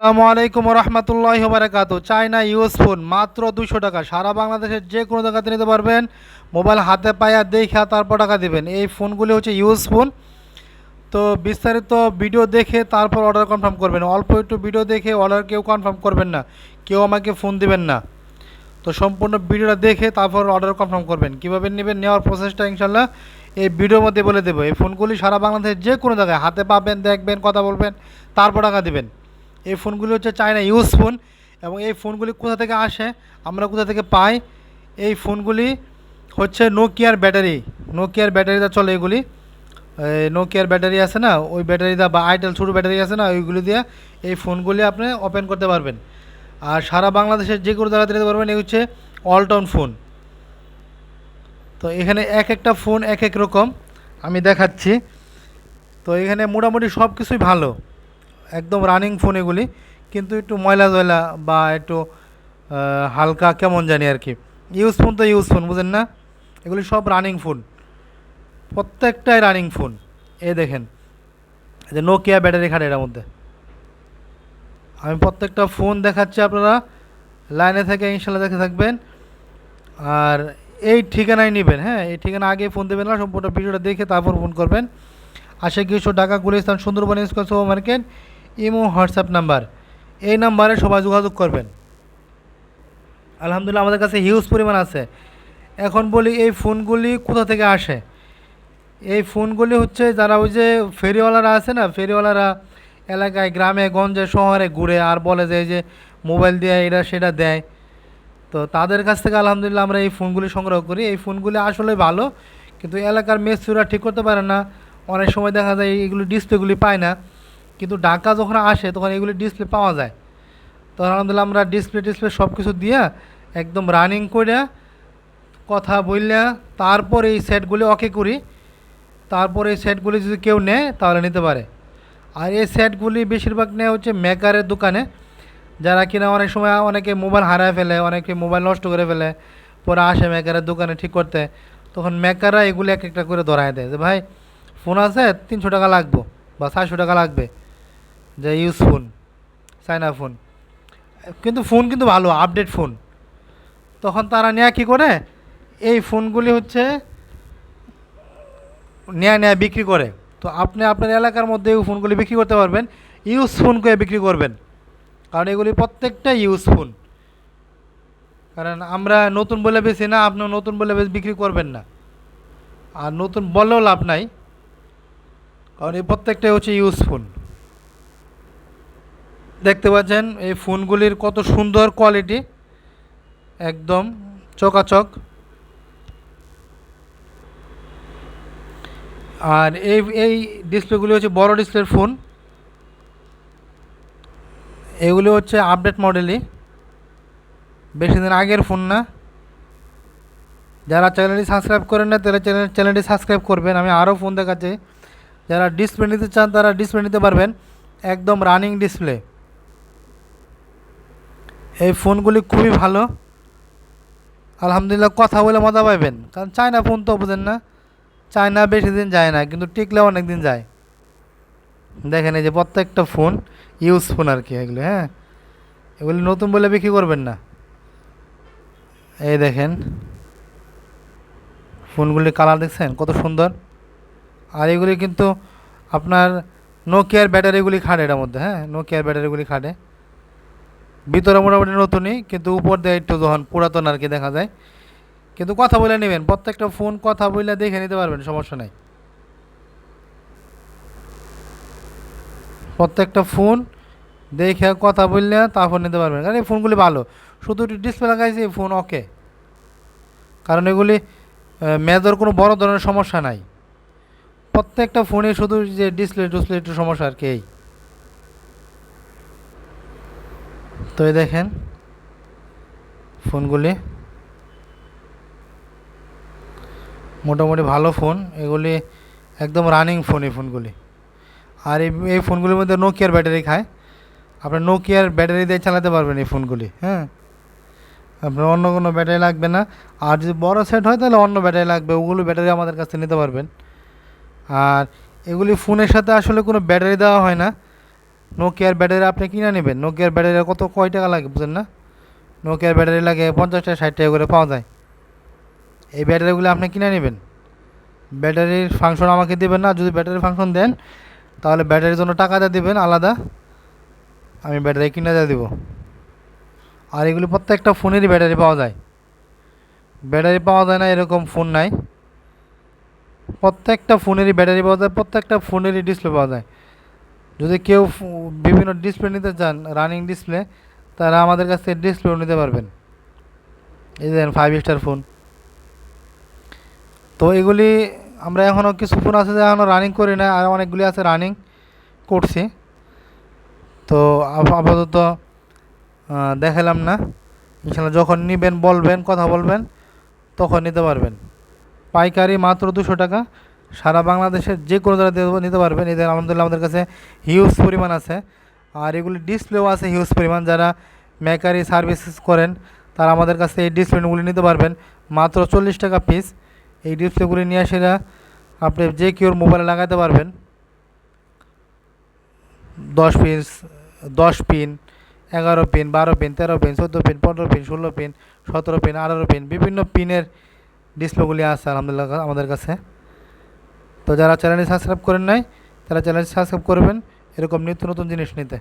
আসসালামু আলাইকুম রহমতুল্লাহ বারাকাতু চায়না ইউজ ফোন মাত্র দুশো টাকা। সারা বাংলাদেশের যে কোনো জায়গাতে নিতে পারবেন। মোবাইল হাতে পায়া দেখা তারপর টাকা দেবেন। এই ফোনগুলি হচ্ছে ইউজ ফোন। তো বিস্তারিত ভিডিও দেখে তারপর অর্ডার কনফার্ম করবেন। অল্প একটু ভিডিও দেখে অর্ডার কেউ কনফার্ম করবেন না। কেউ আমাকে ফোন দিবেন না। তো সম্পূর্ণ ভিডিওটা দেখে তারপর অর্ডার কনফার্ম করবেন। কীভাবে নেবেন নেওয়ার প্রসেসটা ইনশাল্লাহ এই ভিডিওর মধ্যে বলে দেবো। এই ফোনগুলি সারা বাংলাদেশের যে কোনো জায়গায় হাতে পাবেন, দেখবেন, কথা বলবেন, তারপর টাকা দেবেন। এই ফোনগুলি হচ্ছে চায়না ইউজ ফোন এবং এই ফোনগুলি কোথা থেকে আসে? আমরা কোথা থেকে পাই? এই ফোনগুলি হচ্ছে নোকিয়ার ব্যাটারি। নোকিয়ার ব্যাটারিতে চলে এগুলি। নোকিয়ার ব্যাটারি আছে না? ওই ব্যাটারিটা বা আইটেল ছোটো ব্যাটারি আছে না? ওইগুলি দিয়ে এই ফোনগুলি আপনি ওপেন করতে পারবেন। আর সারা বাংলাদেশের যে কোনো জায়গাতে নিতে পারবেন, এই হচ্ছে অলটাউন ফোন তো এখানে এক একটা ফোন এক এক রকম। আমি দেখাচ্ছি। তো এখানে মোটামুটি সব কিছুই ভালো। একদম রানিং ফোন এগুলি কিন্তু একটু ময়লা জয়লা বা একটু হালকা কেমন জানি আর কি। ইউজ ফোন তো ইউজ ফোন বুঝেন না? এগুলি সব রানিং ফোন প্রত্যেকটাই রানিং ফোন এ দেখেন যে নোকিয়া ব্যাটারি খাটে এটার মধ্যে। আমি প্রত্যেকটা ফোন দেখাচ্ছি আপনারা লাইনে থেকে ইনশাল্লাহ দেখে থাকবেন। আর এই ঠিকানায় নেবেন হ্যাঁ এই ঠিকানা আগে ফোন দেবেন না, সম্পূর্ণ ভিডিওটা দেখে তারপর ফোন করবেন। আশা কিছু Dhaka, Gulistan, Sundarban square super market Imo, WhatsApp number. এই নাম্বারে সবাই যোগাযোগ করবেন। আলহামদুলিল্লাহ, আমাদের কাছে হিউজ পরিমাণ আছে। এখন বলি, এই ফোনগুলি কোথা থেকে আসে? এই ফোনগুলি হচ্ছে যারা ওই যে ফেরিওয়ালারা আছে না, ফেরিওয়ালারা এলাকায়, গ্রামে, গঞ্জে, শহরে ঘুরে আর বলে যে এই যে মোবাইল দিয়ে এটা সেটা দেয়। তো তাদের কাছ থেকে আলহামদুলিল্লাহ আমরা এই ফোনগুলি সংগ্রহ করি। এই ফোনগুলি আসলে ভালো, কিন্তু এলাকার মেসুরা ঠিক করতে পারে না। অনেক সময় দেখা যায় এইগুলি ডিসপ্লেগুলি পায় না। কিন্তু ঢাকা যখন আসে, তখন এগুলি ডিসপ্লে পাওয়া যায়। তো আলহামদুলিল্লাহ আমরা ডিসপ্লে টিসপ্লে সব কিছু দিয়া একদম রানিং করে কথা বললে তারপর এই সেটগুলি ওকে করি। তারপর এই সেটগুলি যদি কেউ নেয়, তাহলে নিতে পারে। আর এই সেটগুলি বেশিরভাগ নেয় হচ্ছে মেকারের দোকানে। যারা কিনা অনেক সময় অনেকে মোবাইল হারায় ফেলে, অনেকে মোবাইল নষ্ট করে ফেলে, পরে আসে মেকারের দোকানে ঠিক করতে। তখন মেকাররা এগুলি এক একটা করে ধরায় দেয় যে, ভাই ফোন আছে, তিনশো টাকা লাগবো বা চারশো টাকা লাগবে। যে ইউজ ফোন চায়না ফোন কিন্তু ফোন কিন্তু ভালো আপডেট ফোন তখন তারা নেয়া কী করে? এই ফোনগুলি হচ্ছে নেয়া নেয়া, বিক্রি করে। তো আপনি আপনার এলাকার মধ্যে এই ফোনগুলি বিক্রি করতে পারবেন ইউজ ফোন করে বিক্রি করবেন। কারণ এগুলি প্রত্যেকটা ইউজ ফোন কারণ আমরা নতুন বলে বেশি না, আপনি নতুন বলে বেশ বিক্রি করবেন না। আর নতুন বললেও লাভ নাই। কারণ এই প্রত্যেকটাই হচ্ছে ইউজ ফোন দেখতে পাচ্ছেন, এই ফোনগুলির কত সুন্দর কোয়ালিটি একদম চকাচক। আর এই এই ডিসপ্লেগুলি হচ্ছে বড় ডিসপ্লের ফোন এগুলি হচ্ছে আপডেট মডেলই বেশি দিন আগের ফোন না। যারা চ্যানেলটি সাবস্ক্রাইব করেন না, তারা চ্যানেল চ্যানেলটি সাবস্ক্রাইব করবেন। আমি আরও ফোন দেখাচ্ছি। যারা ডিসপ্লে নিতে চান, তারা ডিসপ্লে নিতে পারবেন। একদম রানিং ডিসপ্লে এই ফোনগুলি খুবই ভালো। আলহামদুলিল্লাহ কথা বলে মজা পাইবেন। কারণ চায়না ফোন তো বুঝেন না, চায়না বেশি দিন যায় না, কিন্তু টিকলে অনেক দিন যায়। দেখেন এই যে প্রত্যেকটা ফোন ইউজ ফোন আর কি এগুলো হ্যাঁ? এগুলি নতুন বলে বিক্রি করবেন না। এই দেখেন, ফোনগুলির কালার দেখছেন, কত সুন্দর। আর এগুলি কিন্তু আপনার নোকিয়ার ব্যাটারিগুলি খাটে এটার মধ্যে হ্যাঁ? নোকিয়ার ব্যাটারিগুলি খাটে। ভিতরে মোটামুটি নতুনই, কিন্তু উপর দিয়ে একটু যখন পুরাতন আর কি দেখা যায়। কিন্তু কথা বলে নেবেন, প্রত্যেকটা ফোন কথা বলে দেখে নিতে পারবেন, সমস্যা নাই। প্রত্যেকটা ফোন দেখে কথা বললে তারপর নিতে পারবেন, কারণ এই ফোনগুলি ভালো। শুধু একটু ডিসপ্লে লাগাইছে, এই ফোন ওকে কারণ এগুলি মেজর কোনো বড় ধরনের সমস্যা নাই। প্রত্যেকটা ফোনে শুধু যে ডিসপ্লে ডিসপ্লে একটু সমস্যা আর কি এই। তো দেখেন ফোনগুলি মোটামুটি ভালো ফোন, এগুলি একদম রানিং ফোন এই ফোনগুলি। আর এই এই ফোনগুলির মধ্যে নোকিয়ার ব্যাটারি খায়। আপনার নোকিয়ার ব্যাটারি দিয়ে চালাতে পারবেন এই ফোনগুলি হ্যাঁ। আপনার অন্য কোনো ব্যাটারি লাগবে না। আর যদি বড় সেট হয়, তাহলে অন্য ব্যাটারি লাগবে। ওগুলো ব্যাটারি আমাদের কাছ নিতে পারবেন। আর এগুলি ফোনের সাথে আসলে কোনো ব্যাটারি দেওয়া হয় না। নোকিয়ার ব্যাটারি আপনি কিনে নেবেন। নোকিয়ার ব্যাটারি কত, কয় টাকা লাগে বুঝেন না? নোকিয়ার ব্যাটারি লাগে পঞ্চাশ টাকা, ষাট টাকা করে পাওয়া যায়। এই ব্যাটারিগুলো আপনি কিনে নেবেন। ব্যাটারির ফাংশন আমাকে দেবেন না, যদি ব্যাটারির ফাংশন দেন, তাহলে ব্যাটারির জন্য টাকা দিয়ে দেবেন, আলাদা। আমি ব্যাটারি কিনে দিয়ে দেবো। আর এগুলি প্রত্যেকটা ফোনেরই ব্যাটারি পাওয়া যায়। ব্যাটারি পাওয়া যায় না, এরকম ফোন নাই। প্রত্যেকটা ফোনেরই ব্যাটারি পাওয়া যায়, প্রত্যেকটা ফোনেরই ডিসপ্লে পাওয়া যায়। যদি কেউ বিভিন্ন ডিসপ্লে নিতে চান রানিং ডিসপ্লে তারা আমাদের কাছ থেকে ডিসপ্লেও নিতে পারবেন। এই দেখেন ফাইভ স্টার ফোন তো এগুলি আমরা এখনও কিছু ফোন আছে যে এখনও রানিং করি না আর অনেকগুলি আছে রানিং করছি। তো আপাতত দেখালাম না। ইনশাল্লাহ যখন নেবেন, বলবেন, কথা বলবেন, তখন নিতে পারবেন। পাইকারি মাত্র দুশো টাকা। সারা বাংলাদেশের যে কোনো জায়গায় নিতে পারবেন। এদের আলহামদুলিল্লাহ আমাদের কাছে হিউজ পরিমাণ আছে। আর এগুলি ডিসপ্লেও আছে হিউজ পরিমাণ। যারা মেকারি সার্ভিসেস করেন, তারা আমাদের কাছে এই ডিসপ্লেগুলি নিতে পারবেন। মাত্র চল্লিশ টাকা পিস এই ডিসপ্লেগুলি নিয়ে এসে আপনি যে কেউ মোবাইলে লাগাতে পারবেন। দশ পিস দশ পিন এগারো পিন বারো পিন তেরো পিন চোদ্দ পিন পনেরো পিন ষোলো পিন সতেরো পিন আঠারো পিন বিভিন্ন পিনের ডিসপ্লেগুলি আছে আলহামদুলিল্লাহ আমাদের কাছে। তো যারা চ্যানেলটি সাবস্ক্রাইব করেন নাই, তারা চ্যানেলটি সাবস্ক্রাইব করবেন। এরকম নিত্য নতুন জিনিস নিতে।